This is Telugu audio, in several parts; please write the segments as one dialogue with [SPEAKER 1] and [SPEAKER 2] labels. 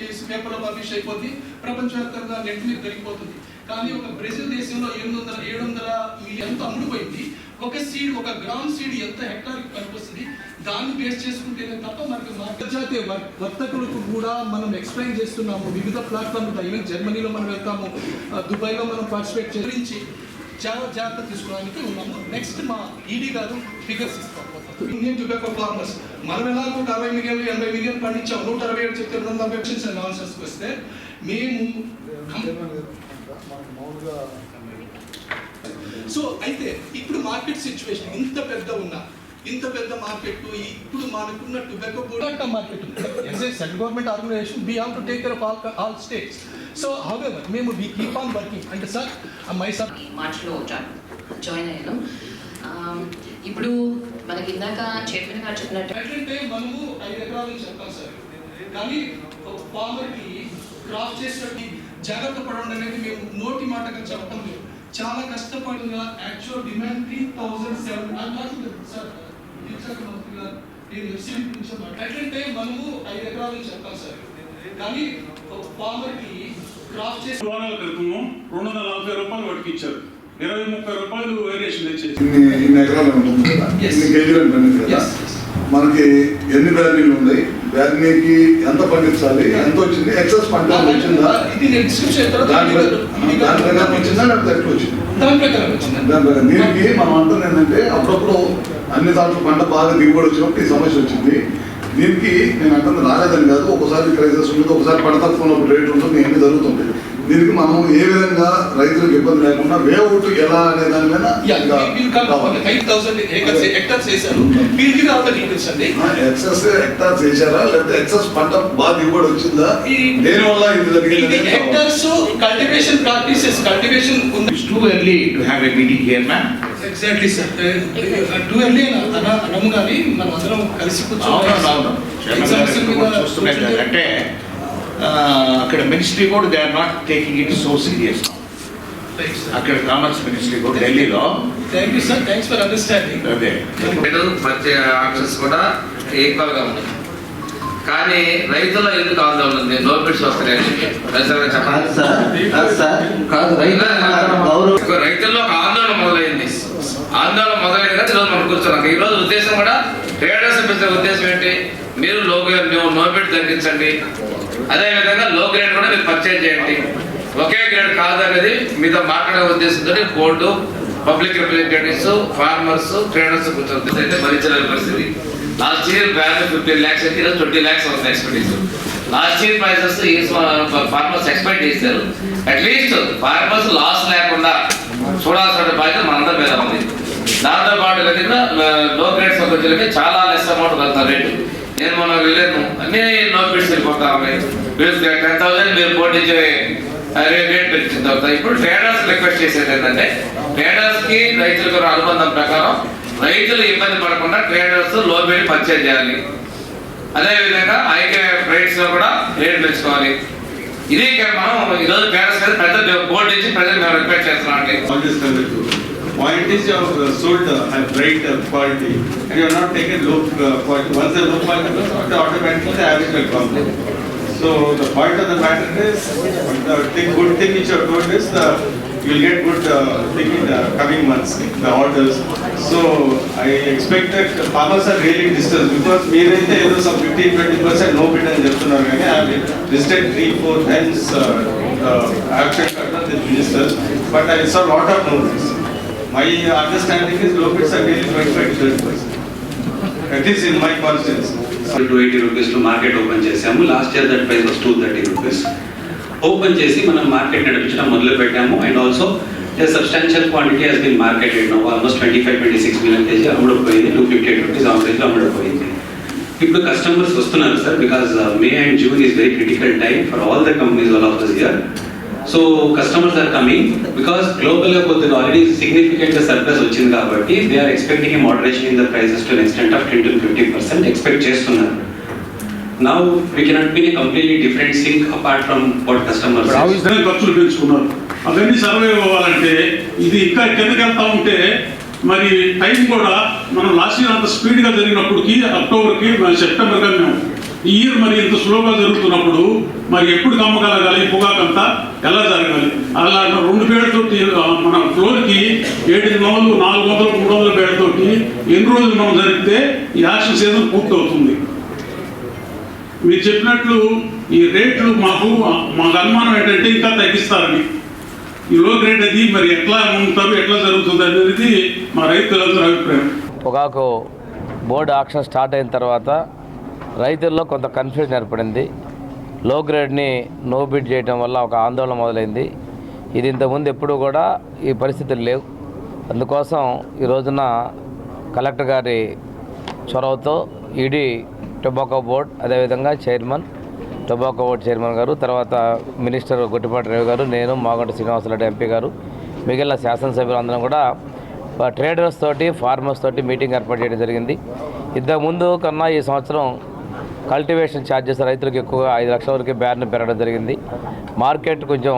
[SPEAKER 1] వేసి పేపర్లో పబ్లిష్ అయిపోద్ది ప్రపంచవ్యాప్తంగా నెట్ మీద పెరిగిపోతుంది కానీ ఒక బ్రెజిల్ దేశంలో ఎనిమిది వందల ఏడు వందల మిలియన్ ఎంత అమ్ముడుపోయింది. ఒక సీడ్ ఒక గ్రామ్ సీడ్ ఎంత హెక్టార్కి పనికొస్తుంది? దాన్ని బేస్ చేసుకుంటేనే తప్ప మనకి అంతర్జాతీయ వర్- వర్తకులకు కూడా మనం ఎక్స్ప్లెయిన్ చేస్తున్నాము. వివిధ ప్లాట్ఫామ్లు ఈవెన్ జర్మనీలో మనం వెళ్తాము. దుబాయ్లో మనం పార్టిసిపేట్ చేయించి చాలా జాగ్రత్త తీసుకోవడానికి ఉన్నాము. నెక్స్ట్ మా ఈడీ గారు ఫిగర్స్ ఇస్తాం. ఇండియన్ టొబాకో ఫార్మర్స్ మనం ఎలాగో ఒక అరవై మిలియన్లు ఎనభై మిలియన్ పండించాం నూట అరవై ఏడు చెప్తే రెండు వందల క్వశ్చన్స్ అండ్ ఆన్సర్స్కి వస్తే మేము సో అయితే ఇప్పుడు మార్కెట్ సిచ్యువేషన్ ఇంత పెద్ద ఉన్నా ఇంత పెద్ద మార్కెట్ ఇప్పుడు మనకున్న టొబాకో కూడా market central government organisation we have to take care of all all states so however మేము వీ కీప్ ఆన్ వర్కింగ్ అంటే సార్ మై సార్
[SPEAKER 2] మార్చిలో జాయిన్ అయ్యాను. ఆమ్, ఇప్పుడు మనకి ఇందాక చైర్మన్ గారు చెప్పినట్టు
[SPEAKER 1] ఎట్లంటే మనము ఐదు ఎకరాల నుంచి చెప్తాం సార్. కానీ ఫార్మర్కి క్రాప్ చేసినట్టు జాగ్రత్త పడడం అనేది మేము నోటి మాటగా చెప్పడం లేదు. చాలా కష్టపడిన actual demand three thousand seven sir. మంత్రి గారు నేను. ఎట్లంటే మనము ఐదు ఎకరాల నుంచి చెప్తాం సార్. కానీ ఫార్మర్కి క్రాప్ చేసి
[SPEAKER 3] క్రితము రెండు వందల నలభై రూపాయలు వాటికి ఇచ్చారు. ఇరవై ముప్పై రూపాయలు వేరియేషన్ తెచ్చేసి.
[SPEAKER 4] ఇన్ని ఎకరాలు ఉంటుంది కదా. ఇన్ని కేజీలు కదా. మనకి ఎన్ని బ్యార్నీలు ఉన్నాయి బ్యార్నీకి ఎంత పండించాలి? ఎంత వచ్చింది? ఎక్సెస్ పంట వచ్చిందా?
[SPEAKER 1] ఇది నేను డిస్క్రిప్షన్
[SPEAKER 4] దాని ప్ర- దాని ప్రకారం వచ్చిందా? లేకపోతే ఎట్లా వచ్చింది?
[SPEAKER 1] దాని ప్రకారం వచ్చింది
[SPEAKER 4] దాని ప్రకారం. దీనికి మనం అంటుంది ఏంటంటే అప్పుడప్పుడు అన్ని దాంట్లో పంట బాగా దిగుబడి వచ్చినప్పుడు ఈ సమస్య వచ్చింది. దీనికి నేను అంటుంది రాలేదని కాదు. ఒకసారి క్రైసిస్ ఉంటుంది ఒకసారి పంట తక్కువ రేట్ ఉంటుంది ఇవన్నీ జరుగుతుంటాయి. దీనికి మనం ఏ విధంగా రైతులకు ఇబ్బంది లేకుండా వేఅవుట్ ఎలా అనే దాని మీద ఎక్సెస్ హెక్టార్ చేశారా. లేకపోతే ఎక్సెస్ పంట బాగా దిగుబడి వచ్చిందా? దేని వల్ల ఇది జరిగింది.
[SPEAKER 1] Hectares cultivation practices
[SPEAKER 5] cultivation too early to have a meeting here, ma'am.
[SPEAKER 1] Exactly sir too early అనము కానీ మనం అందరం కలిసి
[SPEAKER 5] కదా. అంటే అక్కడ మినిస్ట్రీ కూడా they are not taking it so serious. అక్కడ కామర్స్ మినిస్ట్రీ కూడా ఢిల్లీలో.
[SPEAKER 1] Thank you sir thanks for understanding
[SPEAKER 5] అదే.
[SPEAKER 6] ప్రతి ఆప్షన్స్ కూడా ఈక్వల్గా ఉన్నాయి. కానీ రైతుల ఎందుకు ఆందోళన ఉంది. నో బిడ్స్ వస్తున్నాయని రైతులుగా
[SPEAKER 7] కాదు
[SPEAKER 6] చెప్పాలి
[SPEAKER 7] సార్ కాదు సార్. కాదు రైతు గౌరవ
[SPEAKER 6] రైతుల్లో ఒక ఆందోళన మొదలైంది. ఆందోళన మొదలైంది కదా ఈరోజు మనం కూర్చున్నాం. ఈ రోజు ఉద్దేశం కూడా ట్రేడర్స్ పెంచే ఉద్దేశం ఏంటి? మీరు లో నో బిడ్ తగ్గించండి అదే విధంగా లో గ్రేడ్ కూడా మీరు పర్చేజ్ చేయండి. ఒకే గ్రేడ్ కాదనేది మీతో మాట్లాడే ఉద్దేశంతో board public representatives farmers traders కూర్చొని అయితే భరించలేని పరిస్థితి. Last year value fifteen lakhs అయితే ఈరోజు ట్వంటీ ల్యాక్స్ అవుతుంది ఎక్స్పెక్టేషన్ లాస్ట్ ఇయర్ ప్రైసెస్ ఈ ఫార్మర్స్ ఎక్స్పెక్ట్ uh, చేశారు. అట్లీస్ట్ ఫార్మర్స్ లాస్ లేకుండా చూడాల్సిన బాధ్యత మనందరి మీద ఉంది. దాంతో పాటు లో గ్రేడ్స్ uh, వచ్చేసరికి చాలా లెస్ అమౌంట్ వెళ్తారు రేటు నేను మొన్న వెళ్ళాను. అన్ని నో వెళ్ళిపోతా ఉన్నాయి. టెన్ థౌసండ్ మీరు పోటీచే రేట్ పెంచిన తర్వాత ఇప్పుడు ట్రేడర్స్ రిక్వెస్ట్ చేసేది ఏంటంటే ట్రేడర్స్కి రైతులకు అనుబంధం ప్రకారం రైతులు ఇబ్బంది పడకుండా ట్రేడర్స్లో పెట్టి పర్చేజ్ చేయాలి. అదే విధంగా ఐకే రేట్స్లో కూడా రేట్ పెంచుకోవాలి. ఇదే మనం ఈరోజు ట్రేడర్స్ మీద పెద్ద బోర్డు ఇచ్చి ప్రజలు మేము రిక్వెస్ట్ చేస్తున్నాం అండి
[SPEAKER 3] all this conductor. Point is you have uh, sold uh, have bright uh, quality and you have not taken low uh, quality. Once the low quality goes, auto- automatically the average will come down. So the point of the matter is, the thing, good thing which you have told is the, you will get good uh, thing in the coming months, the orders. So I expect that the farmers are really disturbed because మీరైతే ఏదో some fifteen twenty percent no bid అని చెప్తున్నారు కానీ I have visited three, four times uh, uh, I have checked out the ministers, but I saw lot of notice. My understanding is low bids are really twenty-five, thirty percent. At least in my
[SPEAKER 8] two eighty రూపీస్లో మార్కెట్ ఓపెన్ చేసాము last year that price was two thirty rupees open చేసి మనం మార్కెట్ నడిపించడం మొదలు పెట్టాము and also substantial quantity has been marketed no almost twenty five twenty six million KG అమ్ముడుపోయింది. Two fifty eight rupees ఆవరేజ్లో అమ్ముడుపోయింది. ఇప్పుడు కస్టమర్స్ వస్తున్నారు sir because May and June is very critical time for all the companies all of this year so customers are coming because గ్లోబల్గా కొద్దిగా ఆల్రెడీ సిగ్నిఫికెంట్ సర్ప్లస్ వచ్చింది కాబట్టి they are expecting moderation in the prices to extent of ten to fifty percent expect చేస్తున్నారు. Now we cannot be completely different think apart from what customers
[SPEAKER 3] ఇద్దరు ఖర్చులు పెంచుకున్నారు. అవన్నీ సర్వే అవ్వాలంటే ఇది ఇంకా కిందకి వెళ్తా ఉంటే మరి టైం కూడా మనం లాస్ట్ ఇయర్ అంత స్పీడ్గా జరిగినప్పటికి అక్టోబర్కి సెప్టెంబర్గా మేము
[SPEAKER 9] ఈ ఇయర్ మరి ఇంత స్లోగా జరుగుతున్నప్పుడు మరి ఎప్పుడు కమ్మగలగాలి పొగాకంతా ఎలా జరగాలి? అలా రెండు పేడతో మన ఫ్లోర్కి ఏడు వందలు నాలుగు వందలు మూడు వందల పేడతోటి ఎన్ని రోజులు మనం జరిగితే ఈ యాక్షన్ సీజన్ పూర్తవుతుంది? మీరు చెప్పినట్లు ఈ రేట్లు మాకు మాకు అనుమానం ఏంటంటే ఇంకా తగ్గిస్తారని. ఈ లో గ్రేడ్ అది మరి ఎట్లా ఉంటారు ఎట్లా జరుగుతుంది అనేది మా రైతులందరూ అభిప్రాయం.
[SPEAKER 6] పొగాకు బోర్డు ఆక్షన్ స్టార్ట్ అయిన తర్వాత రైతుల్లో కొంత కన్ఫ్యూజన్ ఏర్పడింది. లో గ్రేడ్ని నో బిడ్ చేయడం వల్ల ఒక ఆందోళన మొదలైంది. ఇది ఇంతకుముందు ఎప్పుడూ కూడా ఈ పరిస్థితులు లేవు. అందుకోసం ఈ రోజున కలెక్టర్ గారి చొరవతో ఈడీ టొబాకో బోర్డ్ అదేవిధంగా చైర్మన్ టొబాకో బోర్డ్ చైర్మన్ గారు తర్వాత మినిస్టర్ గుట్టిపాటి రవి గారు నేను మాగంట శ్రీనివాసరెడ్డి ఎంపీ గారు మిగిలిన శాసనసభ్యులు అందరం కూడా ట్రేడర్స్ తోటి ఫార్మర్స్ తోటి మీటింగ్ ఏర్పాటు చేయడం జరిగింది. ఇంతకుముందు కన్నా ఈ సంవత్సరం కల్టివేషన్ ఛార్జెస్ రైతులకు ఎక్కువగా ఐదు లక్షల వరకు బ్యాన్ పెరగడం జరిగింది. మార్కెట్ కొంచెం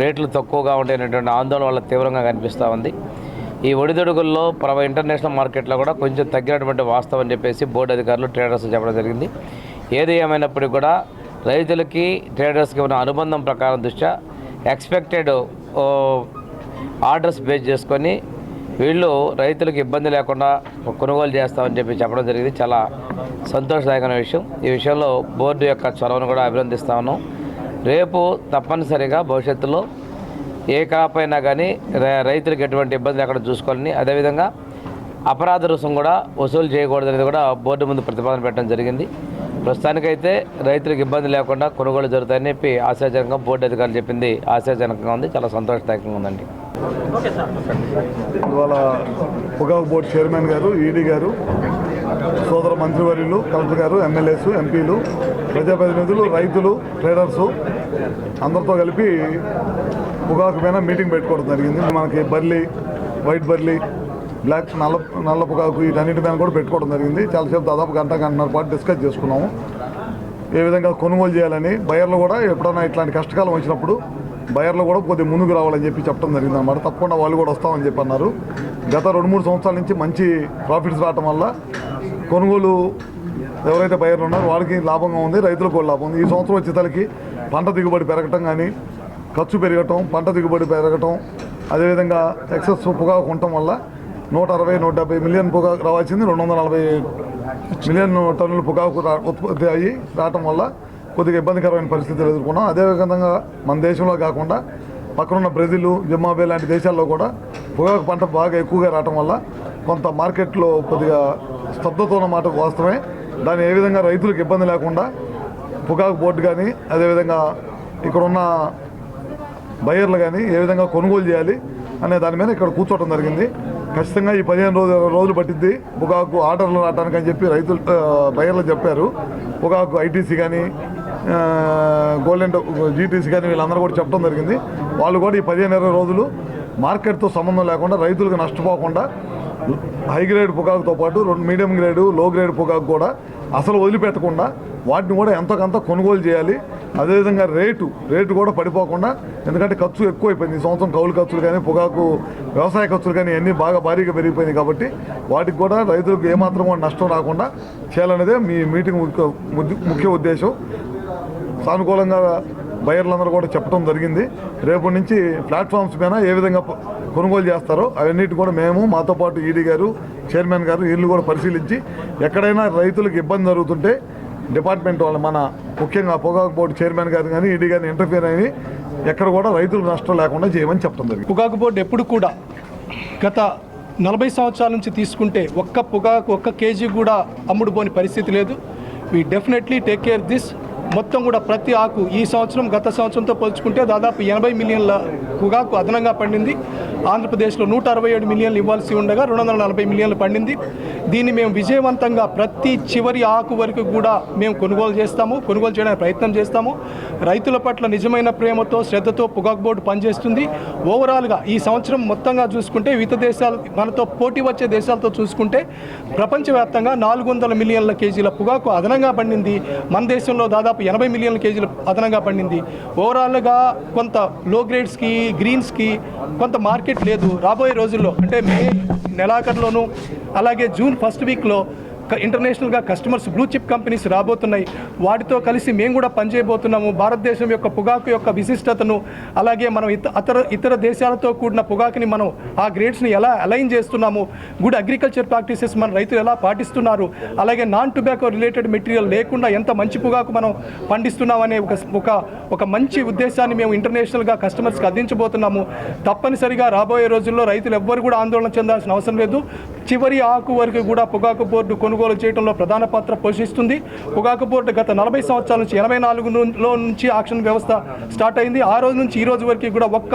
[SPEAKER 6] రేట్లు తక్కువగా ఉండేటువంటి ఆందోళన వల్ల తీవ్రంగా కనిపిస్తూ ఉంది. ఈ ఒడిదొడుగుల్లో పరవ ఇంటర్నేషనల్ మార్కెట్లో కూడా కొంచెం తగ్గినటువంటి వాస్తవం అని చెప్పేసి బోర్డు అధికారులు ట్రేడర్స్ చెప్పడం జరిగింది. ఏది ఏమైనప్పటికీ కూడా రైతులకి ట్రేడర్స్కి ఉన్న అనుబంధం ప్రకారం దృష్ట్యా ఎక్స్పెక్టెడ్ ఆర్డర్స్ బేస్ చేసుకొని వీళ్ళు రైతులకు ఇబ్బంది లేకుండా కొనుగోలు చేస్తామని చెప్పి చెప్పడం జరిగింది. చాలా సంతోషదాయకమైన విషయం. ఈ విషయంలో బోర్డు యొక్క చొరవను కూడా అభినందిస్తాను రేపు తప్పనిసరిగా భవిష్యత్తులో ఏ క్రాప్ అయినా కానీ రైతులకు ఎటువంటి ఇబ్బంది లేకుండా చూసుకోవాలని అదేవిధంగా అపరాధ రుసుం కూడా వసూలు చేయకూడదనేది కూడా బోర్డు ముందు ప్రతిపాదన పెట్టడం జరిగింది. ప్రస్తుతానికైతే రైతులకు ఇబ్బంది లేకుండా కొనుగోలు జరుగుతాయని చెప్పి ఆశాజనకంగా బోర్డు అధికారులు చెప్పింది. ఆశాజనకంగా ఉంది. చాలా సంతోషదాయకంగా ఉందండి.
[SPEAKER 4] ఇవాళ పొగాకు బోర్డు చైర్మన్ గారు ఈడీ గారు సోదర మంత్రివర్యులు కలెక్టర్ గారు ఎమ్మెల్యేస్ ఎంపీలు ప్రజాప్రతినిధులు రైతులు ట్రేడర్స్ అందరితో కలిపి పొగాకు పైన మీటింగ్ పెట్టుకోవడం జరిగింది. మనకి బర్లీ వైట్ బర్లీ బ్లాక్ నల్ల నల్ల పొగాకు వీటన్నిటి మీద కూడా పెట్టుకోవడం జరిగింది. చాలాసేపు దాదాపు గంట గంటన్నర పాటు డిస్కస్ చేసుకున్నాము. ఏ విధంగా కొనుగోలు చేయాలని బయర్లు కూడా ఎప్పుడైనా ఇట్లాంటి కష్టకాలం వచ్చినప్పుడు బయర్లు కూడా కొద్దిగా ముందుకు రావాలని చెప్పి చెప్పడం జరిగింది అనమాట తప్పకుండా వాళ్ళు కూడా వస్తామని చెప్పి అన్నారు. గత రెండు మూడు సంవత్సరాల నుంచి మంచి ప్రాఫిట్స్ రావటం వల్ల కొనుగోలు ఎవరైతే బయర్లు ఉన్నారో వాళ్ళకి లాభంగా ఉంది రైతులకు కూడా లాభం ఉంది. ఈ సంవత్సరం వచ్చేసరికి పంట దిగుబడి పెరగటం కానీ ఖర్చు పెరగటం పంట దిగుబడి పెరగటం అదేవిధంగా ఎక్సెస్ పొగాకు ఉండటం వల్ల నూట అరవై నూట డెబ్బై మిలియన్ పొగాకు రావాల్సింది రెండు వందల నలభై మిలియన్ టన్నుల పొగాకు ఉత్పత్తి అయ్యి రావటం వల్ల కొద్దిగా ఇబ్బందికరమైన పరిస్థితులు ఎదుర్కొన్నాం. అదేవిధంగా మన దేశంలో కాకుండా పక్కనున్న బ్రెజిల్ జింబాబే లాంటి దేశాల్లో కూడా పొగాకు పంట బాగా ఎక్కువగా రావటం వల్ల కొంత మార్కెట్లో కొద్దిగా స్తబ్దత ఉన్న మాట వాస్తవమే. దాన్ని ఏ విధంగా రైతులకు ఇబ్బంది లేకుండా పొగాకు బోర్డు కానీ అదేవిధంగా ఇక్కడున్న బయర్లు కానీ ఏ విధంగా కొనుగోలు చేయాలి అనే దాని మీద ఇక్కడ కూర్చోవడం జరిగింది. ఖచ్చితంగా ఈ పదిహేను రోజు రోజులు పట్టింది పొగాకు ఆర్డర్లు రావడానికి అని చెప్పి రైతులు బయర్లు చెప్పారు. పొగాకు ఐటీసీ కానీ గోల్డెన్ జీటీసీ కానీ వీళ్ళందరూ కూడా చెప్పడం జరిగింది. వాళ్ళు కూడా ఈ పదిహేను ఇరవై రోజులు మార్కెట్తో సంబంధం లేకుండా రైతులకు నష్టపోకుండా హై గ్రేడ్ పొగాకుతో పాటు రెండు మీడియం గ్రేడు లో గ్రేడ్ పొగాకు కూడా అసలు వదిలిపెట్టకుండా వాటిని కూడా ఎంతకంత కొనుగోలు చేయాలి. అదేవిధంగా రేటు రేటు కూడా పడిపోకుండా ఎందుకంటే ఖర్చు ఎక్కువైపోయింది. ఈ సంవత్సరం కౌలు ఖర్చులు కానీ పొగాకు వ్యవసాయ ఖర్చులు కానీ అన్నీ బాగా భారీగా పెరిగిపోయింది కాబట్టి వాటికి కూడా రైతులకు ఏమాత్రం నష్టం రాకుండా చేయాలనేదే మీ మీటింగ్ ముఖ్య ముఖ్య ఉద్దేశం. సానుకూలంగా బయర్లందరూ కూడా చెప్పడం జరిగింది. రేపటి నుంచి ప్లాట్ఫామ్స్ పైన ఏ విధంగా కొనుగోలు చేస్తారో అవన్నిటి కూడా మేము మాతో పాటు ఈడీ గారు చైర్మన్ గారు వీళ్ళు కూడా పరిశీలించి ఎక్కడైనా రైతులకు ఇబ్బంది జరుగుతుంటే డిపార్ట్మెంట్ వాళ్ళు మన ముఖ్యంగా పొగాకు బోర్డు చైర్మన్ గారు కానీ ఈడీ గారిని ఇంటర్ఫియర్ అయ్యి ఎక్కడ కూడా రైతులకు నష్టం లేకుండా చేయమని చెప్తాం జరిగింది.
[SPEAKER 1] పొగాకు బోర్డు ఎప్పుడు కూడా గత నలభై సంవత్సరాల నుంచి తీసుకుంటే ఒక్క పొగాకు ఒక్క కేజీ కూడా అమ్ముడుపోని పరిస్థితి లేదు. We definitely take care this మొత్తం కూడా ప్రతి ఆకు ఈ సంవత్సరం గత సంవత్సరంతో పోల్చుకుంటే దాదాపు ఎనభై మిలియన్ల పొగాకు అదనంగా పండింది. ఆంధ్రప్రదేశ్లో నూట అరవై ఏడు మిలియన్లు ఇవ్వాల్సి ఉండగా రెండు వందల నలభై మిలియన్లు పండింది. దీన్ని మేము విజయవంతంగా ప్రతి చివరి ఆకు వరకు కూడా మేము కొనుగోలు చేస్తాము కొనుగోలు చేయడానికి ప్రయత్నం చేస్తాము. రైతుల పట్ల నిజమైన ప్రేమతో శ్రద్ధతో పొగాకు బోర్డు పనిచేస్తుంది. ఓవరాల్గా ఈ సంవత్సరం మొత్తంగా చూసుకుంటే వివిధ దేశాలు మనతో పోటీ వచ్చే దేశాలతో చూసుకుంటే ప్రపంచవ్యాప్తంగా నాలుగు వందల మిలియన్ల కేజీల పొగాకు అదనంగా పండింది. మన దేశంలో దాదాపు ఎనభై మిలియన్ల కేజీలు అదనంగా పండింది. ఓవరాల్గా కొంత లో గ్రేడ్స్కి గ్రీన్స్కి కొంత మార్కెట్ లేదు రాబోయే రోజుల్లో. అంటే మే నెలాఖరులోను అలాగే జూన్ ఫస్ట్ వీక్లో ఇంటర్నేషనల్గా కస్టమర్స్ బ్లూ చిప్ కంపెనీస్ రాబోతున్నాయి. వాటితో కలిసి మేము కూడా పనిచేయబోతున్నాము. భారతదేశం యొక్క పొగాకు యొక్క విశిష్టతను అలాగే మనం ఇత అతర ఇతర దేశాలతో కూడిన పొగాకుని మనం ఆ గ్రేడ్స్ని ఎలా అలైన్ చేస్తున్నాము. గుడ్ అగ్రికల్చర్ ప్రాక్టీసెస్ మన రైతులు ఎలా పాటిస్తున్నారు. అలాగే నాన్ టొబాకో రిలేటెడ్ మెటీరియల్ లేకుండా ఎంత మంచి పొగాకు మనం పండిస్తున్నాం అనే ఒక ఒక ఒక మంచి ఉద్దేశాన్ని మేము ఇంటర్నేషనల్గా కస్టమర్స్కి అందించబోతున్నాము. తప్పనిసరిగా రాబోయే రోజుల్లో రైతులు ఎవ్వరు కూడా ఆందోళన చెందాల్సిన అవసరం లేదు. చివరి ఆకు వరకు కూడా పొగాకు బోర్డు కొను కొనుగోలు చేయడంలో ప్రధాన పాత్ర పోషిస్తుంది. పొగాకు బోర్డు గత నలభై సంవత్సరాల నుంచి ఎనభై నాలుగులో నుంచి ఆక్షన్ వ్యవస్థ స్టార్ట్ అయింది. ఆ రోజు నుంచి ఈ రోజు వరకు కూడా ఒక్క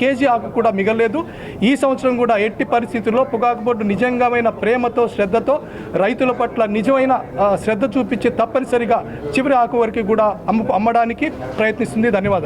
[SPEAKER 1] కేజీ ఆకు కూడా మిగలలేదు ఈ సంవత్సరం కూడా ఎట్టి పరిస్థితుల్లో పొగాకు బోర్డు నిజంగామైన ప్రేమతో శ్రద్ధతో రైతుల పట్ల నిజమైన శ్రద్ధ చూపించి తప్పనిసరిగా చివరి ఆకు వరకు కూడా అమ్ము అమ్మడానికి ప్రయత్నిస్తుంది. ధన్యవాదాలు.